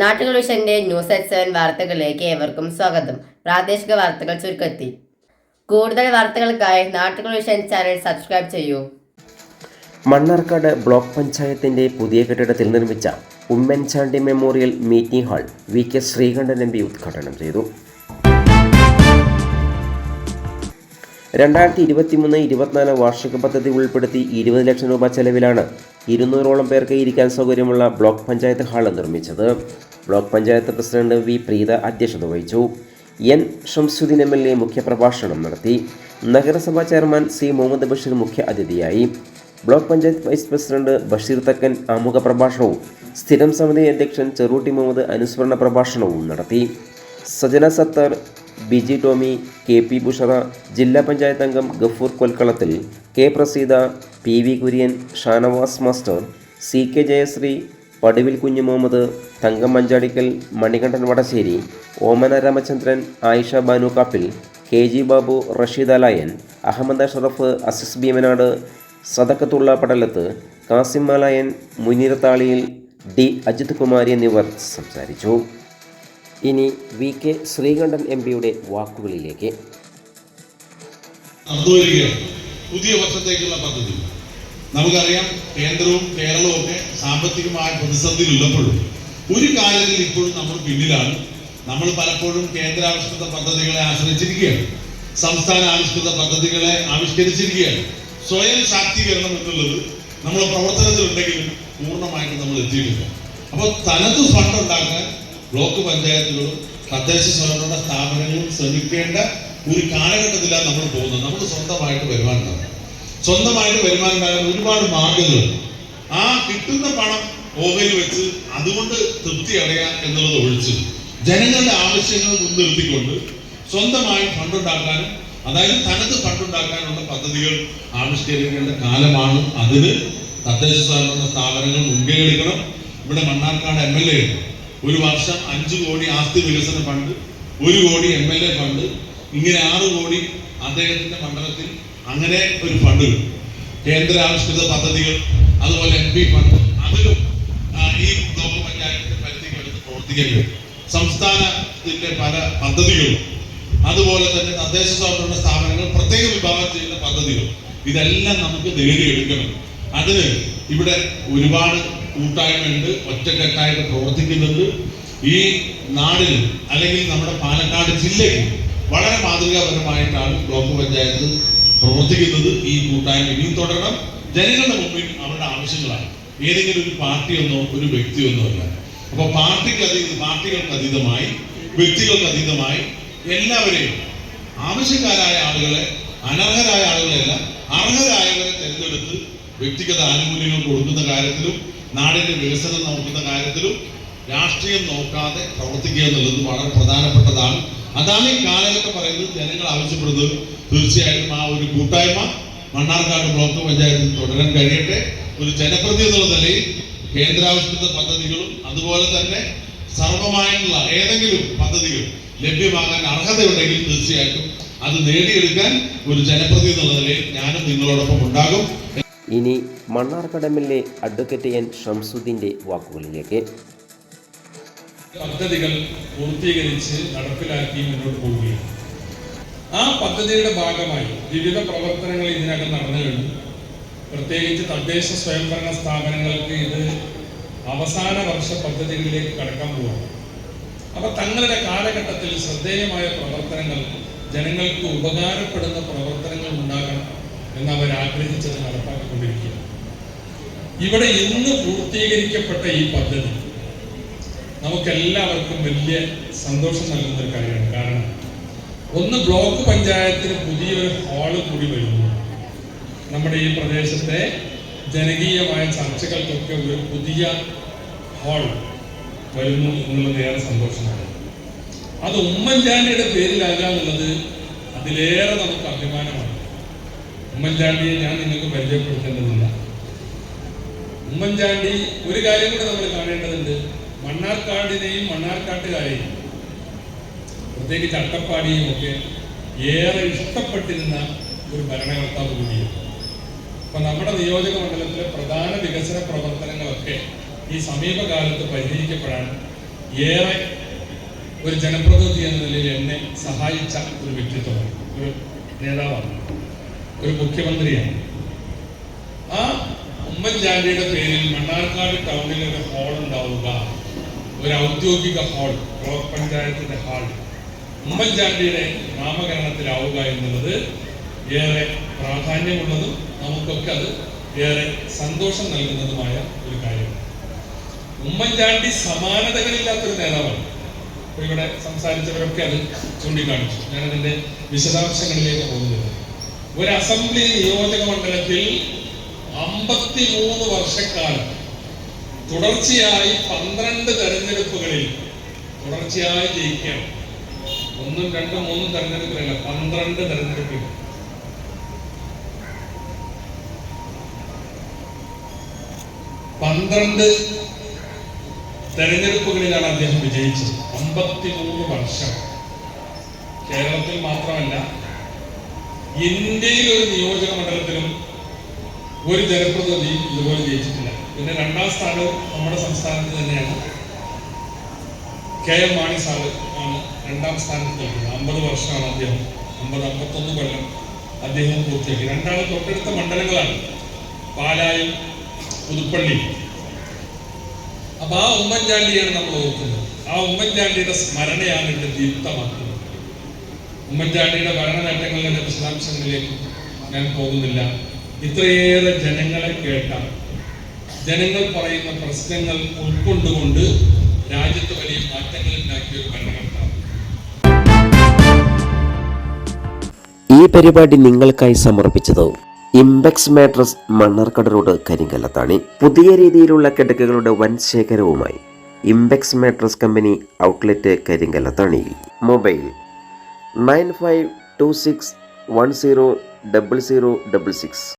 നാട്ടുകൾ വിഷന്റെ news at seven വാർത്തകളിലേക്ക് ഏവർക്കും സ്വാഗതം. പ്രാദേശിക വാർത്തകൾ ചുരുക്കത്തി. കൂടുതൽ വാർത്തകൾക്കായി നാട്ടുകൾ ചാനൽ സബ്സ്ക്രൈബ് ചെയ്യൂ. മണ്ണാർക്കാട് ബ്ലോക്ക് പഞ്ചായത്തിന്റെ പുതിയ കെട്ടിടത്തിൽ നിർമ്മിച്ച Oommen Chandy memorial meeting hall V K Sreekandan M P ഉദ്ഘാടനം ചെയ്തു. രണ്ടായിരത്തി ഇരുപത്തിമൂന്ന് ഇരുപത്തിനാല് വാർഷിക പദ്ധതി ഉൾപ്പെടുത്തി ഇരുപത് ലക്ഷം രൂപ ചെലവിലാണ് ഇരുന്നൂറോളം പേർക്ക് ഇരിക്കാൻ സൗകര്യമുള്ള ബ്ലോക്ക് പഞ്ചായത്ത് ഹാൾ നിർമ്മിച്ചത്. Block panchayat president V Preetha അധ്യക്ഷത വഹിച്ചു. N Shamsuddin M L A മുഖ്യപ്രഭാഷണം നടത്തി. നഗരസഭാ ചെയർമാൻ സി മുഹമ്മദ് ബഷീർ മുഖ്യ അതിഥിയായി. Block panchayat vice president Basheer Thakkan ആമുഖ പ്രഭാഷണവും സ്ഥിരം സമിതി അധ്യക്ഷൻ ചെറുട്ടി മുഹമ്മദ് അനുസ്മരണ പ്രഭാഷണവും നടത്തി. സജന സത്താർ ബിജി ടോമി കെ പി ബുഷറ ജില്ലാ പഞ്ചായത്ത് അംഗം Gafoor Kolkalathil K Praseetha P V Kurian Shanavas master C K Jayasree Paduvil Kunhu Muhammad Thankam Manjadikkal Manikandan Vadasseri Omana Ramachandran Ayisha Banu Kappil K G Babu Rasheed Alayan Ahammed Ashraf Asis Bheemanad Sadakkathulla Padalath Kasim Malayan Muneer Thaliyil D Ajith Kumari എന്നിവർ സംസാരിച്ചു. ഇനി V K Sreekandan M പിയുടെ വാക്കുകളിലേക്ക്. പുതിയ വർഷത്തേക്കുള്ള പദ്ധതി. നമുക്കറിയാം കേന്ദ്രവും കേരളവും ഒക്കെ സാമ്പത്തികമായ പ്രതിസന്ധിയിലുള്ളപ്പോഴും ഒരു കാര്യത്തിൽ ഇപ്പോഴും നമ്മൾ പിന്നിലാണ്. നമ്മൾ പലപ്പോഴും കേന്ദ്രാവിഷ്കൃത പദ്ധതികളെ ആശ്രയിച്ചിരിക്കുകയാണ്. സംസ്ഥാന ആവിഷ്കൃത പദ്ധതികളെ ആവിഷ്കരിച്ചിരിക്കുകയാണ്. സ്വയം ശാക്തീകരണം എന്നുള്ളത് നമ്മുടെ പ്രവർത്തനത്തിലുണ്ടെങ്കിലും പൂർണമായിട്ട് നമ്മൾ എത്തിയിട്ടില്ല. അപ്പോൾ തനത് ഫണ്ട് ഉണ്ടാക്കാൻ ബ്ലോക്ക് പഞ്ചായത്തുകളും തദ്ദേശ സ്വയംഭരണ സ്ഥാപനങ്ങളും ശ്രമിക്കേണ്ട ഒരു കാലഘട്ടത്തിലാണ് നമ്മൾ പോകുന്നത്. നമ്മൾ സ്വന്തമായിട്ട് വരുമാനം സ്വന്തമായിട്ട് വരുമാനം ഒരുപാട് മാർഗങ്ങളുണ്ട് ആ കിട്ടുന്ന പണം ഓഹരി വെച്ച് അതുകൊണ്ട് തൃപ്തി അടയാം എന്നുള്ളത് ഒഴിച്ച് ജനങ്ങളുടെ ആവശ്യങ്ങൾ മുൻനിർത്തിക്കൊണ്ട് സ്വന്തമായി ഫണ്ട് ഉണ്ടാക്കാനും അതായത് തനത് ഫണ്ട് ഉണ്ടാക്കാനുള്ള പദ്ധതികൾ ആവിഷ്കരിക്കേണ്ട കാലമാണ് അതിന് തദ്ദേശ സ്വയംഭരണ സ്ഥാപനങ്ങൾ മുൻകൈ എടുക്കണം. ഇവിടെ മണ്ണാർക്കാട് എം എൽ എ ഒരു വർഷം അഞ്ചു കോടി ആസ്തി വികസന ഫണ്ട് ഒരു കോടി എം എൽ എ ഫണ്ട് ഇങ്ങനെ ആറ് കോടി അദ്ദേഹത്തിന്റെ മണ്ഡലത്തിൽ അങ്ങനെ ഒരു ഫണ്ട് കിട്ടും. കേന്ദ്ര ആവിഷ്കൃത പദ്ധതികൾ അതുപോലെ എം പി ഫണ്ട് അതിലും ഈ ബ്ലോക്ക് പഞ്ചായത്തിന്റെ പരിധിക്കടുത്ത് പ്രവർത്തിക്കാൻ കഴിയും സംസ്ഥാനത്തിന്റെ പല പദ്ധതികളും അതുപോലെ തന്നെ തദ്ദേശ സ്വയംഭരണ സ്ഥാപനങ്ങൾ പ്രത്യേക വിഭാഗം ചെയ്യുന്ന പദ്ധതികൾ ഇതെല്ലാം നമുക്ക് നേടിയെടുക്കണം. അതിന് ഇവിടെ ഒരുപാട് കൂട്ടായ്മയുണ്ട് ഒറ്റക്കെട്ടായിട്ട് പ്രവർത്തിക്കുന്നുണ്ട്. ഈ നാടിൽ അല്ലെങ്കിൽ നമ്മുടെ പാലക്കാട് ജില്ലയ്ക്ക് വളരെ മാതൃകാപരമായിട്ടാണ് ബ്ലോക്ക് പഞ്ചായത്ത് പ്രവർത്തിക്കുന്നത് ഈ കൂട്ടായ്മ. ഇനിയും തുടരണം. ജനങ്ങളുടെ മുമ്പിൽ അവരുടെ ആവശ്യങ്ങളാണ്. ഏതെങ്കിലും ഒരു പാർട്ടിയൊന്നോ ഒരു വ്യക്തിയൊന്നോ അല്ല. അപ്പൊ പാർട്ടിക്ക് അതീത പാർട്ടികൾക്ക് അതീതമായി വ്യക്തികൾക്ക് അതീതമായി എല്ലാവരെയും ആവശ്യക്കാരായ ആളുകളെ അനർഹരായ ആളുകളെല്ലാം അർഹരായവരെ തിരഞ്ഞെടുത്ത് വ്യക്തിഗത ആനുകൂല്യങ്ങൾ കൊടുക്കുന്ന കാര്യത്തിലും നാടിന്റെ വികസനം നോക്കുന്ന കാര്യത്തിലും രാഷ്ട്രീയം നോക്കാതെ പ്രവർത്തിക്കുക എന്നുള്ളത് വളരെ പ്രധാനപ്പെട്ടതാണ്. അതാണ് ഈ കാലഘട്ടം പറയുന്നത് ജനങ്ങൾ ആവശ്യപ്പെടുന്നത്. തീർച്ചയായിട്ടും ആ ഒരു കൂട്ടായ്മ മണ്ണാർക്കാട് ബ്ലോക്ക് പഞ്ചായത്തിൽ തുടരാൻ കഴിയട്ടെ. ഒരു ജനപ്രതി എന്നുള്ള നിലയിൽ കേന്ദ്രാവിഷ്കൃത പദ്ധതികളും അതുപോലെ തന്നെ സർവമായിട്ടുള്ള ഏതെങ്കിലും പദ്ധതികൾ ലഭ്യമാകാൻ അർഹതയുണ്ടെങ്കിൽ തീർച്ചയായിട്ടും അത് നേടിയെടുക്കാൻ ഒരു ജനപ്രതി എന്നുള്ള നിലയിൽ ഞാനും നിങ്ങളോടൊപ്പം ഉണ്ടാകും. ഇനി മണ്ണാർക്കടമിലെ അഡ്വക്കേറ്റ് എൻ ഷംസുദ്ദീന്റെ വാക്കുകളിലേക്ക്. പദ്ധതികൾ പൂർത്തീകരിച്ച് നടപ്പിലാക്കി മുന്നോട്ട് പോവുകയാണ്. ആ പദ്ധതിയുടെ ഭാഗമായി വിവിധ പ്രവർത്തനങ്ങൾ ഇതിനകം നടന്നു കഴിഞ്ഞു. പ്രത്യേകിച്ച് തദ്ദേശ സ്വയംഭരണ സ്ഥാപനങ്ങൾക്ക് ഇത് അവസാന വർഷ പദ്ധതികളിലേക്ക് കടക്കാൻ പോവാണ് അപ്പൊ തങ്ങളുടെ കാലഘട്ടത്തിൽ ശ്രദ്ധേയമായ പ്രവർത്തനങ്ങൾ ജനങ്ങൾക്ക് ഉപകാരപ്പെടുന്ന പ്രവർത്തനങ്ങൾ ഉണ്ടാകണം. എന്ന് അവർ ആഗ്രഹിച്ചത് നടപ്പാക്കിക്കൊണ്ടിരിക്കുക ഇവിടെ ഇന്ന് പൂർത്തീകരിക്കപ്പെട്ട ഈ പദ്ധതി നമുക്കെല്ലാവർക്കും വലിയ സന്തോഷം നൽകുന്ന ഒരു കാര്യമാണ്. കാരണം ഒന്ന് ബ്ലോക്ക് പഞ്ചായത്തിന് പുതിയൊരു ഹാൾ കൂടി വരുന്നു. നമ്മുടെ ഈ പ്രദേശത്തെ ജനകീയമായ ചർച്ചകൾക്കൊക്കെ ഒരു പുതിയ ഹാൾ വരുന്നു എന്നുള്ളത് ഏറെ സന്തോഷമാണ്. അത് ഉമ്മൻചാണ്ടിയുടെ പേരിലാകാന്നുള്ളത് അതിലേറെ നമുക്ക് അഭിമാനമാണ്. ഉമ്മൻചാണ്ടിയെ ഞാൻ നിങ്ങൾക്ക് പരിചയപ്പെടുത്തേണ്ടതില്ല. ഉമ്മൻചാണ്ടി ഒരു കാര്യം കൂടെ നമ്മൾ കാണേണ്ടതുണ്ട്. മണ്ണാർക്കാടിനെയും മണ്ണാർക്കാട്ടുകാരെയും പ്രത്യേകിച്ച് അട്ടപ്പാടിയും ഒക്കെ ഏറെ ഇഷ്ടപ്പെട്ടിരുന്ന ഒരു ഭരണകർത്താവ് കൂടിയാണ്. അപ്പൊ നമ്മുടെ നിയോജക മണ്ഡലത്തിലെ പ്രധാന വികസന പ്രവർത്തനങ്ങളൊക്കെ ഈ സമീപകാലത്ത് പരിഹരിക്കപ്പെടാൻ ഏറെ ഒരു ജനപ്രതിനിധി എന്ന നിലയിൽ എന്നെ സഹായിച്ച ഒരു വ്യക്തിത്വമാണ്. ഒരു നേതാവാണ്. ഒരു മുഖ്യമന്ത്രിയാണ്. ആ ഉമ്മൻചാണ്ടിയുടെ പേരിൽ മണ്ണാർക്കാട് ടൗണിൽ ഒരു ഹാൾ ഉണ്ടാവുക. ഒരു ഔദ്യോഗിക ഹാൾ ബ്ലോക്ക് പഞ്ചായത്തിന്റെ ഹാൾ ഉമ്മൻചാണ്ടിയുടെ നാമകരണത്തിലാവുക എന്നുള്ളത് ഏറെ പ്രാധാന്യമുള്ളതും നമുക്കൊക്കെ അത് ഏറെ സന്തോഷം നൽകുന്നതുമായ ഒരു കാര്യമാണ്. ഉമ്മൻചാണ്ടി സമാനതകളില്ലാത്തൊരു നേതാവാണ്. ഇവിടെ സംസാരിച്ചവരൊക്കെ അത് ചൂണ്ടിക്കാണിച്ചു. ഞാനതിന്റെ വിശദാംശങ്ങളിലേക്ക് പോകുന്നത് ഒരു അസംബ്ലി നിയോജക മണ്ഡലത്തിൽ അമ്പത്തിമൂന്ന് വർഷക്കാലം തുടർച്ചയായി പന്ത്രണ്ട് തെരഞ്ഞെടുപ്പുകളിൽ തുടർച്ചയായി ജയിക്കണം. ഒന്നും രണ്ടും മൂന്നും തെരഞ്ഞെടുപ്പിലല്ല പന്ത്രണ്ട് തെരഞ്ഞെടുപ്പിൽ. പന്ത്രണ്ട് തെരഞ്ഞെടുപ്പുകളിലാണ് അദ്ദേഹം വിജയിച്ചത്. അമ്പത്തിമൂന്ന് വർഷം. കേരളത്തിൽ മാത്രമല്ല ഇന്ത്യയിൽ ഒരു നിയോജക മണ്ഡലത്തിലും ഒരു ജനപ്രതിനിധി ഇതുപോലെ ജയിച്ചിട്ടില്ല. പിന്നെ രണ്ടാം സ്ഥാനം നമ്മുടെ സംസ്ഥാനത്ത് തന്നെയാണ്. കെ എം മാണി സാറ് ആണ് രണ്ടാം സ്ഥാനത്ത് നിൽക്കുന്നത് അമ്പത് വർഷമാണ് അദ്ദേഹം. അമ്പത് അമ്പത്തൊന്ന് കൊല്ലം അദ്ദേഹം പൂർത്തിയാക്കി. രണ്ടാമത് തൊട്ടടുത്ത മണ്ഡലങ്ങളാണ്. പാലായും പുതുപ്പള്ളി. അപ്പൊ ആ ഉമ്മൻചാണ്ടിയാണ് നമ്മൾ ഓർക്കുന്നത്. ആ ഉമ്മൻചാണ്ടിയുടെ സ്മരണയാണ് ഇവിടെ ദീപ്തമാക്കുന്നത്. ഉമ്മൻചാണ്ടിയുടെ ഭരണ നേട്ടങ്ങളുടെ വിശദാംശങ്ങളിലേക്ക് ഞാൻ പോകുന്നില്ല. ഇത്രയേറെ ജനങ്ങളെ കേട്ട ജനങ്ങൾ പറയുന്ന പ്രശ്നങ്ങൾ ഉൾക്കൊണ്ടുകൊണ്ട് രാജ്യത്ത് വലിയ മാറ്റങ്ങൾ ഉണ്ടാക്കിയ ഒരു ഭരണകർത്താവ്. ഈ പരിപാടി നിങ്ങൾക്കായി സമർപ്പിച്ചത് ഇംബെക്സ് മാട്രസ് മണ്ണാർക്കട റോഡ് കരിങ്കല്ലത്താണി. പുതിയ രീതിയിലുള്ള കിടക്കുകളുടെ വൻ ശേഖരവുമായി ഇംബെക്സ് mattress company outlet കരിങ്കലത്താണിയിൽ mobile nine five two six one zero double zero double six.